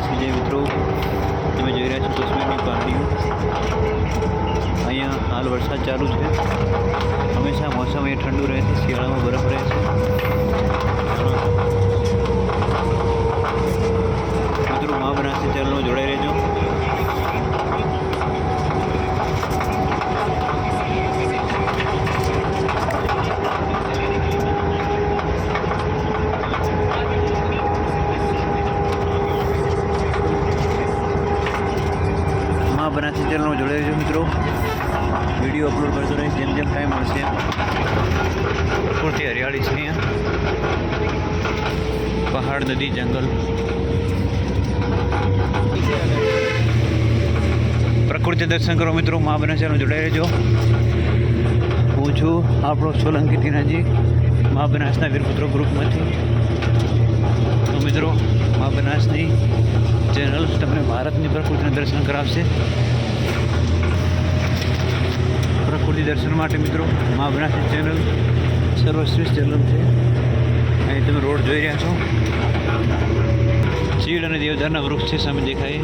જય વિજય મિત્રો, તમે જોઈ રહ્યા છો કશ્મીરની પહાડીઓ અહીંયા હાલ વરસાદ ચાલુ છે. હંમેશા મોસમ એ ઠંડુ રહે છે, શિયાળામાં બરફ રહે છે. મા બનાસી ચેનલમાં જોડાઈ રહેજો મિત્રો. વીડિયો અપલોડ કરતો રહીશ જેમ જેમ ટાઈમ મળશે. પૂરતી હરિયાળી છે અહીંયા. પહાડ નદી જંગલ. પ્રકૃતિ દર્શન કરો મિત્રો મા બનાસમાં જોડાઈ રહેજો. હું છું આપણો સોલંકી તિનાજી મા બનાસના વીરપુત્રો ગ્રુપમાંથી તો મિત્રો મા બનાસની ચેનલ તમને ભારતની પ્રકૃતિના દર્શન કરાવશે. પ્રકૃતિ દર્શન માટે મિત્રો મા બનાસની ચેનલ, સર્વશ્રેષ્ઠ ચેનલ છે. અહીં તમે રોડ જોઈ રહ્યા છો. ચીડ અને દેવદારના વૃક્ષ છે, સામે દેખાય.